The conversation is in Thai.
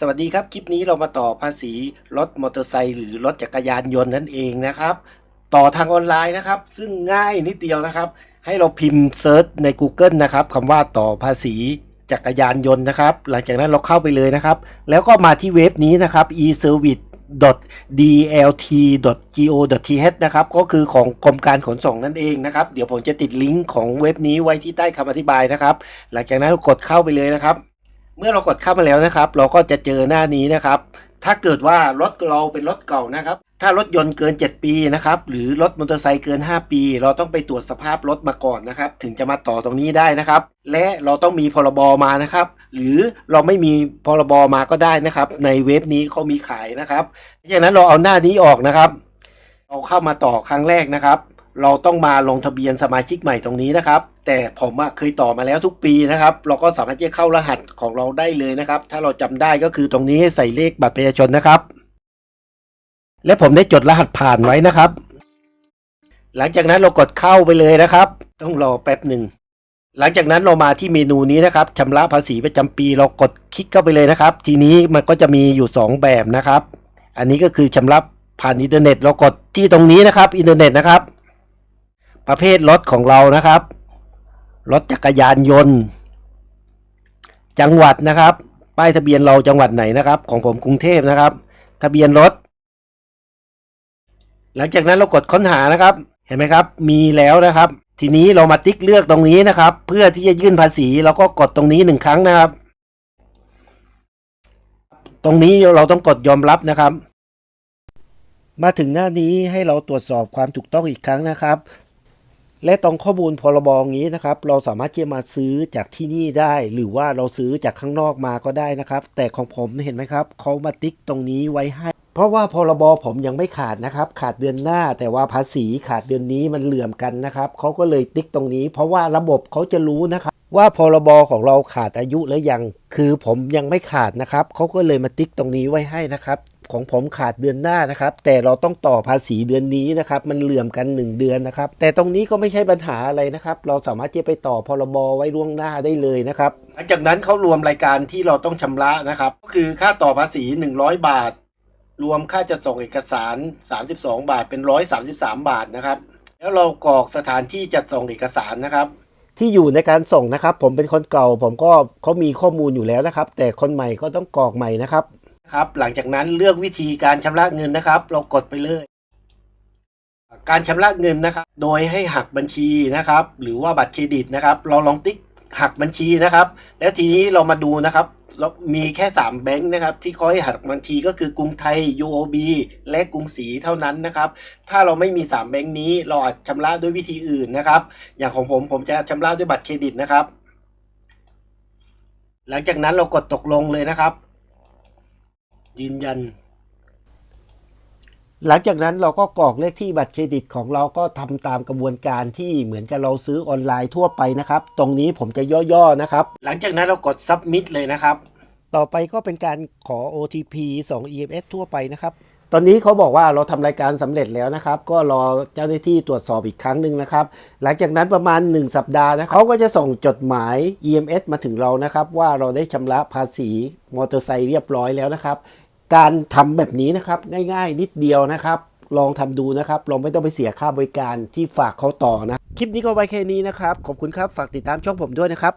สวัสดีครับ คลิปนี้เรามาต่อภาษีรถมอเตอร์ไซค์หรือรถจักรยานยนต์นั่นเองนะครับ ต่อทางออนไลน์นะครับ ซึ่งง่ายนิดเดียวนะครับ ให้เราพิมพ์เซิร์ชใน Google นะครับคำว่าต่อภาษีจักรยานยนต์นะครับ หลังจากนั้นเราเข้าไปเลยนะครับ แล้วก็มาที่เว็บนี้นะครับ e-service dlt.go.th นะครับ ก็คือของกรมการขนส่งนั่นเองนะครับ เดี๋ยวผมจะติดลิงก์ของเว็บนี้ไว้ที่ใต้คำอธิบายนะครับ หลังจากนั้นกดเข้าไปเลยนะครับ เมื่อเรากดเข้ามาแล้วนะครับ เราก็จะเจอหน้านี้นะครับ ถ้าเกิดว่ารถเราเป็นรถเก่านะครับ ถ้ารถยนต์เกิน 7 ปีนะครับ หรือรถมอเตอร์ไซค์เกิน 5 ปี เราต้องไปตรวจสภาพรถมาก่อนนะครับ ถึงจะมาต่อตรงนี้ได้นะครับ และเราต้องมีพรบมานะครับ หรือเราไม่มีพรบมาก็ได้นะครับ ในเว็บนี้เขามีขายนะครับจากนั้นเราเอาหน้านี้ออกนะครับ เราเข้ามาต่อครั้งแรกนะครับ เราต้องมาลงทะเบียนสมาชิกใหม่ตรงนี้นะครับ แต่ผมเคยต่อมาแล้วทุกปีนะครับ เราก็สามารถที่จะเข้ารหัสของเราได้เลยนะครับ ถ้าเราจำได้ก็คือตรงนี้ใส่เลขบัตรประชาชนนะครับ และผมได้จดรหัสผ่านไว้นะครับ หลังจากนั้นเรากดเข้าไปเลยนะครับ ต้องรอแป๊บหนึ่งหลังจากนั้นเรามาที่เมนูนี้นะครับชำระภาษีประจำปีเรากดคลิกเข้าไปเลยนะครับ ทีนี้มันก็จะมีอยู่ 2 แบบนะครับ อันนี้ก็คือชำระผ่านอินเทอร์เน็ต เรากดที่ตรงนี้นะครับ อินเทอร์เน็ตนะครับ ประเภทรถของเรานะครับ รถจักรยานยนต์ จังหวัดนะครับ ป้ายทะเบียนเราจังหวัดไหนนะครับ ของผมกรุงเทพนะครับ ทะเบียนรถ หลังจากนั้นเรากดค้นหานะครับ เห็นไหมครับ มีแล้วนะครับ ทีนี้เรามาติ๊กเลือกตรงนี้นะครับ เพื่อที่จะยื่นภาษีเราก็กดตรงนี้หนึ่งครั้งนะครับ ตรงนี้เราต้องกดยอมรับนะครับมาถึงหน้านี้ให้เราตรวจสอบความถูกต้องอีกครั้งนะครับ และตรงข้อมูลพรบนี้นะครับ เราสามารถที่จะมาซื้อจากที่นี่ได้ หรือว่าเราซื้อจากข้างนอกมาก็ได้นะครับ แต่ของผมเห็นไหมครับเขามาติ๊กตรงนี้ไว้ให้ เพราะว่าพรบผมยังไม่ขาดนะครับ ขาดเดือนหน้า แต่ว่าภาษีขาดเดือนนี้มันเหลื่อมกันนะครับเขาก็เลยติ๊กตรงนี้ เพราะว่าระบบเขาจะรู้นะครับว่าพรบของเราขาดอายุหรือยัง คือผมยังไม่ขาดนะครับ เขาก็เลยมาติ๊กตรงนี้ไว้ให้นะครับ ของผมขาดเดือนหน้านะครับ แต่เราต้องต่อภาษีเดือนนี้นะครับ มันเหลื่อมกัน 1 เดือนนะครับ แต่ตรงนี้ก็ไม่ใช่ปัญหาอะไรนะครับ เราสามารถจะไปต่อพรบไว้ล่วงหน้าได้เลยนะครับหลังจากนั้นเขารวมรายการที่เราต้องชำระนะครับ ก็คือค่าต่อภาษี 100 บาท รวมค่าจะส่งเอกสาร 32 บาทเป็น 133 บาทนะครับ แล้วเรากรอกสถานที่จัดส่งเอกสารนะครับที่อยู่ในการส่งนะครับ ผมเป็นคนเก่า ผมก็เขามีข้อมูลอยู่แล้วนะครับ แต่คนใหม่ก็ต้องกรอกใหม่นะครับ ครับหลังจากนั้นเลือกวิธีการชำระเงินนะครับ เรากดไปเลย การชำระเงินนะครับ โดยให้หักบัญชีนะครับ หรือว่าบัตรเครดิตนะครับ เราลองติ๊กหักบัญชีนะครับ แล้วทีนี้เรามาดูนะครับเรามีแค่ 3 แบงค์นะครับ ที่เขาให้หักบัญชีก็คือกรุงไทย UOB และกรุงศรีเท่านั้นนะครับ ถ้าเราไม่มี 3 แบงค์นี้ เราอาจชำระด้วยวิธีอื่นนะครับ อย่างของผมผมจะชำระด้วยบัตรเครดิตนะครับ หลังจากนั้นเรากดตกลงเลยนะครับ ยืนยัน หลังจากนั้นเราก็กรอกเลขที่บัตรเครดิตของเราก็ทำตามกระบวนการที่เหมือนกับเราซื้อออนไลน์ทั่วไปนะครับ ตรงนี้ผมจะย่อๆนะครับ หลังจากนั้นเรากด submit เลยนะครับ ต่อไปก็เป็นการขอ OTP ส่ง EMS ทั่วไปนะครับ ตอนนี้เขาบอกว่าเราทำรายการสำเร็จแล้วนะครับ ก็รอเจ้าหน้าที่ตรวจสอบอีกครั้งหนึ่งนะครับ หลังจากนั้นประมาณ 1 สัปดาห์นะเขาก็จะส่งจดหมาย EMS มาถึงเรานะครับ ว่าเราได้ชำระภาษีมอเตอร์ไซค์เรียบร้อยแล้วนะครับ การทำแบบนี้นะครับง่ายๆ นิดเดียวนะครับ ลองทำดูนะครับเราไม่ต้องไปเสียค่าบริการที่ฝากเขาต่อนะ คลิปนี้ก็ไว้แค่นี้นะครับ ขอบคุณครับ ฝากติดตามช่องผมด้วยนะครับ